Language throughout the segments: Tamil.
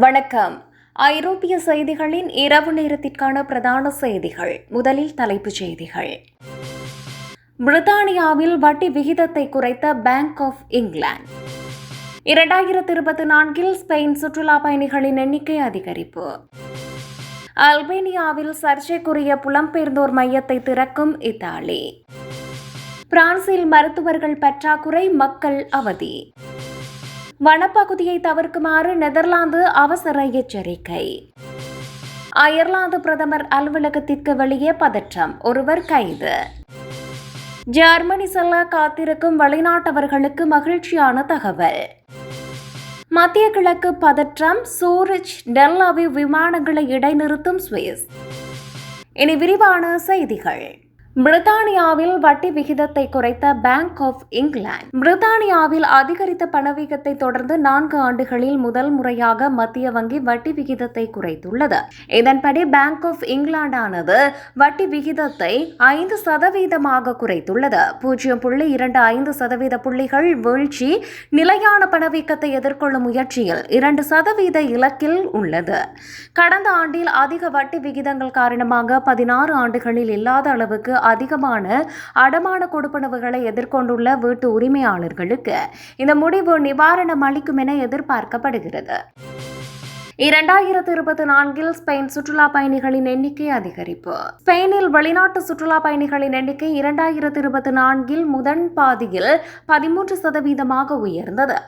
வணக்கம். ஐரோப்பிய செய்திகளின் இரவு நேரத்திற்கான பிரதான செய்திகள். முதலில் தலைப்புச் செய்திகள். பிரித்தானியாவில் வட்டி விகிதத்தை குறைத்த பேங்க் ஆஃப் இங்கிலாந்து இரண்டாயிரத்தி இருபத்தி நான்கில் ஸ்பெயின் சுற்றுலா பயணிகளின் எண்ணிக்கை அதிகரிப்பு. அல்பேனியாவில் சர்ச்சைக்குரிய புலம்பெயர்ந்தோர் மையத்தை திறக்கும் இத்தாலி. பிரான்சில் மருத்துவர்கள் பற்றாக்குறை மக்கள் அவதி. வனப்பகுதியை தவிர்க்குமாறு நெதர்லாந்து அவசர எச்சரிக்கை. அயர்லாந்து பிரதமர் அலுவலகத்திற்கு வெளியே பதற்றம் ஒருவர் கைது. ஜெர்மனி செல்ல காத்திருக்கும் வெளிநாட்டவர்களுக்கு மகிழ்ச்சியான தகவல். மத்திய கிழக்கு பதற்றம் சூரிச் டெல்லாவி விமானங்களை இடைநிறுத்தும் சுவிஸ். இனி விரிவான செய்திகள். பிரித்தானியாவில் வட்டி விகிதத்தை குறைத்த பேங்க் ஆஃப் இங்கிலாந்து பிரித்தானியாவில் அதிகரித்த பணவீக்கத்தை தொடர்ந்து நான்கு ஆண்டுகளில் முதல் முறையாக மத்திய வங்கி வட்டி விகிதத்தை குறைத்துள்ளது. இதன்படி பேங்க் ஆஃப் இங்கிலாந்தானது வட்டி விகிதத்தை ஐந்து சதவீதமாக குறைத்துள்ளது. பூஜ்ஜியம் புள்ளி இரண்டு ஐந்து சதவீத புள்ளிகள் வீழ்ச்சி நிலையான பணவீக்கத்தை எதிர்கொள்ளும் முயற்சியில் இரண்டு சதவீத இலக்கில் உள்ளது. கடந்த ஆண்டில் அதிக வட்டி விகிதங்கள் காரணமாக பதினாறு ஆண்டுகளில் இல்லாத அளவுக்கு அதிகமான அடமான கொடுப்பனவுகளை எதிர்கொண்டுள்ள வீட்டு உரிமையாளர்களுக்கு இந்த முடிவு நிவாரணம் அளிக்கும் என எதிர்பார்க்கப்படுகிறது. இரண்டாயிரத்து இருபத்தி நான்கில் ஸ்பெயின் சுற்றுலா பயணிகளின் எண்ணிக்கை அதிகரிப்பு. ஸ்பெயினில் வெளிநாட்டு சுற்றுலா பயணிகளின் எண்ணிக்கை இரண்டாயிரத்து இருபத்தி நான்கில் முதன் பாதியில் பதிமூன்று சதவீதமாக உயர்ந்தது.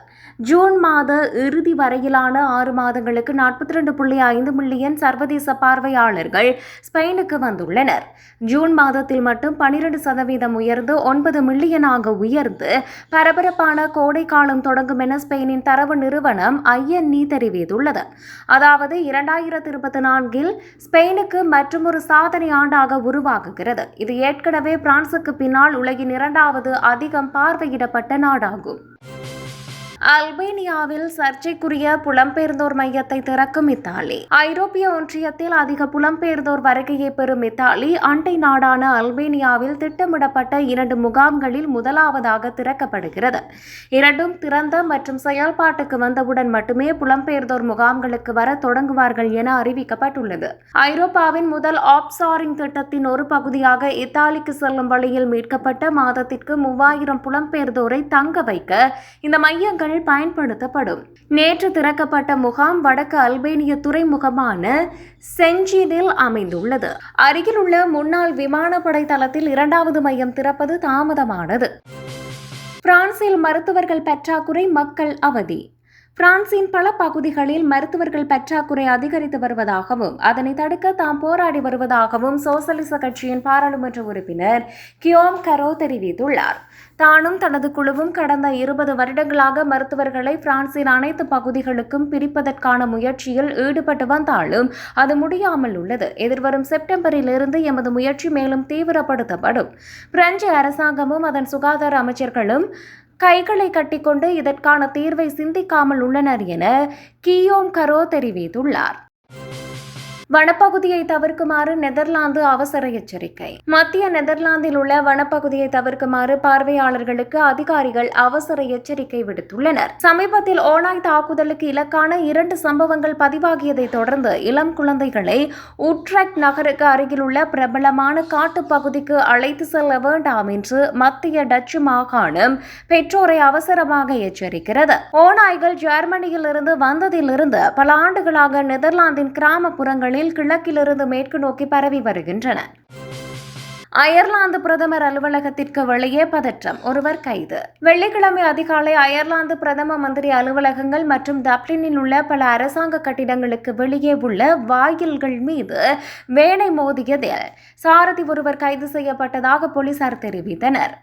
ஜூன் மாத இறுதி வரையிலான ஆறு மாதங்களுக்கு நாற்பத்தி ரெண்டு புள்ளி ஐந்து மில்லியன் சர்வதேச பார்வையாளர்கள் ஸ்பெயினுக்கு வந்துள்ளனர். ஜூன் மாதத்தில் மட்டும் பனிரெண்டு சதவீதம் உயர்ந்து ஒன்பது மில்லியனாக உயர்ந்து பரபரப்பான கோடை காலம் தொடங்கும் என ஸ்பெயினின் தரவு நிறுவனம் ஐஎன்இ தெரிவித்துள்ளது. அதாவது இரண்டாயிரத்தி இருபத்தி நான்கில் ஸ்பெயினுக்கு மற்றொரு சாதனை ஆண்டாக உருவாகுகிறது. இது ஏற்கனவே பிரான்சுக்கு பின்னால் உலகின் இரண்டாவது அதிகம் பார்வையிடப்பட்ட நாடாகும். அல்பேனியாவில் சர்ச்சைக்குரிய புலம்பெயர்ந்தோர் மையத்தை திறக்கும் இத்தாலி. ஐரோப்பிய ஒன்றியத்தில் அதிக புலம்பெயர்ந்தோர் வருகையை பெறும் இத்தாலி அண்டை நாடான அல்பேனியாவில் திட்டமிடப்பட்ட இரண்டு முகாம்களில் முதலாவதாக திறக்கப்படுகிறது. இரண்டும் திறந்த மற்றும் செயல்பாட்டுக்கு வந்தவுடன் மட்டுமே புலம்பெயர்ந்தோர் முகாம்களுக்கு வர தொடங்குவார்கள் என அறிவிக்கப்பட்டுள்ளது. ஐரோப்பாவின் முதல் ஆப்சாரிங் திட்டத்தின் ஒரு பகுதியாக இத்தாலிக்கு செல்லும் வழியில் மீட்கப்பட்ட மாதத்திற்கு மூவாயிரம் புலம்பெயர்ந்தோரை தங்க வைக்க இந்த மையங்கள் பயன்படுத்தப்படும். நேற்று திறக்கப்பட்ட முகாம் வடக்கு அல்பேனிய துறைமுகமான செஞ்சினில் அமைந்துள்ளது. அருகிலுள்ள முன்னாள் விமானப்படை தளத்தில் இரண்டாவது மையம் திறப்பது தாமதமானது. பிரான்சில் மருத்துவர்கள் பற்றாக்குறை மக்கள் அவதி. பிரான்சின் பல பகுதிகளில் மருத்துவர்கள் பற்றாக்குறை அதிகரித்து வருவதாகவும் அதனை தடுக்க தாம் போராடி வருவதாகவும் சோசலிச கட்சியின் பாராளுமன்ற உறுப்பினர் கியோம் கரோ தெரிவித்துள்ளார். தானும் தனது குழுவும் கடந்த இருபது வருடங்களாக மருத்துவர்களை பிரான்சின் அனைத்து பகுதிகளுக்கும் பிரிப்பதற்கான முயற்சியில் ஈடுபட்டு வந்தாலும் அது முடியாமல் உள்ளது. எதிர்வரும் செப்டம்பரில் இருந்து எமது முயற்சி மேலும் தீவிரப்படுத்தப்படும். பிரெஞ்சு அரசாங்கமும் அதன் சுகாதார அமைச்சர்களும் கைகளை கட்டிக்கொண்டு இதற்கான தீர்வை சிந்திக்காமல் உள்ளனர் என கியோம் கரோ தெரிவித்துள்ளார். வனப்பகுதியை தவிர்க்குமாறு நெதர்லாந்து அவசர எச்சரிக்கை. மத்திய நெதர்லாந்தில் உள்ள வனப்பகுதியை தவிர்க்குமாறு பார்வையாளர்களுக்கு அதிகாரிகள் அவசர எச்சரிக்கை விடுத்துள்ளனர். சமீபத்தில் ஓனாய் தாக்குதலுக்கு இலக்கான இரண்டு சம்பவங்கள் பதிவாகியதை தொடர்ந்து இளம் குழந்தைகளை உட்ரக் நகருக்கு அருகில் உள்ள பிரபலமான காட்டுப்பகுதிக்கு அழைத்து செல்ல வேண்டாம் என்று மத்திய டச்சு மாகாணம் பெற்றோரை அவசரமாக எச்சரிக்கிறது. ஓநாய்கள் ஜெர்மனியில் இருந்து வந்ததிலிருந்து பல ஆண்டுகளாக நெதர்லாந்தின் கிராமப்புறங்களில் கிழக்கிலிருந்து மேற்கு நோக்கி பரவி வருகின்றன. அயர்லாந்து பிரதமர் அலுவலகத்திற்கு வெளியே பதற்றம். ஒருவர் கைது. வெள்ளிக்கிழமை அதிகாலை அயர்லாந்து பிரதம மந்திரி அலுவலகங்கள் மற்றும் டப்ளினில் உள்ள பல அரசாங்க கட்டிடங்களுக்கு வெளியே உள்ள வாயில்கள் மீது வேனை மோதியதில் சாரதி ஒருவர் கைது செய்யப்பட்டதாக போலீசார் தெரிவித்தனர்.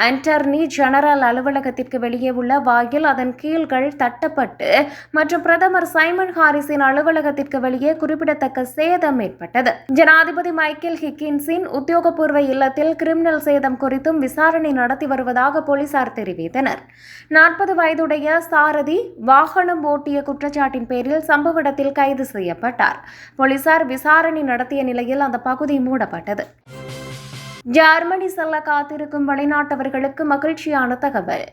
அண்டர்னி ஜெனரல் அலுவலகத்திற்கு வெளியே உள்ள வாயில் அதன் கீழ்கள் தட்டப்பட்டு மற்றும் பிரதமர் சைமன் ஹாரிஸின் அலுவலகத்திற்கு வெளியே குறிப்பிடத்தக்க சேதம் ஏற்பட்டது. ஜனாதிபதி மைக்கேல் ஹிக்கின்ஸின் உத்தியோகபூர்வ பூர்வ இல்லத்தில் கிரிமினல் சேதம் குறித்தும் விசாரணை நடத்தி வருவதாக போலீசார் தெரிவித்தனர். நாற்பது வயதுடைய சாரதி வாகனம் ஓட்டிய குற்றச்சாட்டின் பேரில் சம்பவ இடத்தில் கைது செய்யப்பட்டார். போலீசார் விசாரணை நடத்திய நிலையில் அந்த பகுதி மூடப்பட்டது. ஜெர்மனி செல்ல காத்திருக்கும் வெளிநாட்டவர்களுக்கு மகிழ்ச்சியான தகவல்.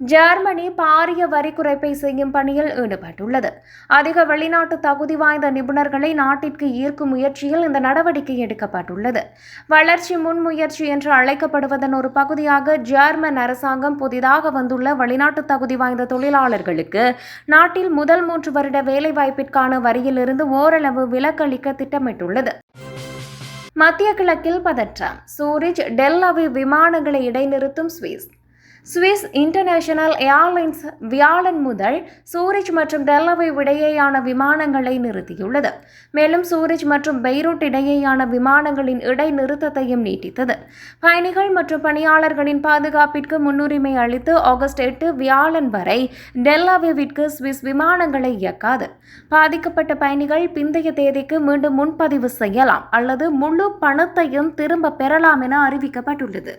ஜெர்மனி பாரிய வரி குறைப்பை செய்யும் பணியில் ஈடுபட்டுள்ளது. அதிக வெளிநாட்டு தகுதி வாய்ந்த நிபுணர்களை நாட்டிற்கு ஈர்க்கும் முயற்சியில் இந்த நடவடிக்கை எடுக்கப்பட்டுள்ளது. வளர்ச்சி முன்முயற்சி என்று அழைக்கப்படுவதன் ஒரு பகுதியாக ஜெர்மன் அரசாங்கம் புதிதாக வந்துள்ள வெளிநாட்டு தகுதி வாய்ந்த தொழிலாளர்களுக்கு நாட்டில் முதல் மூன்று வருட வேலைவாய்ப்பிற்கான வரியிலிருந்து ஓரளவு விலக்களிக்க திட்டமிட்டுள்ளது. மத்திய கிழக்கில் பதற்றம். சூரிச் டெல்லவி விமானங்களை இடைநிறுத்தும் ஸ்வீஸ் சுவிஸ் இன்டர்நேஷனல் ஏர்லைன்ஸ் வியாழன் முதல் சூரிச் மற்றும் டெல்லவை இடையேயான விமானங்களை நிறுத்தியுள்ளது. மேலும் சூரிச் மற்றும் பெய்ரூட் இடையேயான விமானங்களின் இடைநிறுத்தத்தையும் நீட்டித்தது. பயணிகள் மற்றும் பணியாளர்களின் பாதுகாப்பிற்கு முன்னுரிமை அளித்து ஆகஸ்ட் எட்டு வியாழன் வரை டெல்லாவிற்கு சுவிஸ் விமானங்களை இயக்காது. பாதிக்கப்பட்ட பயணிகள் பிந்தைய தேதிக்கு மீண்டும் முன்பதிவு செய்யலாம் அல்லது முழு பணத்தையும் திரும்ப பெறலாம் என அறிவிக்கப்பட்டுள்ளது.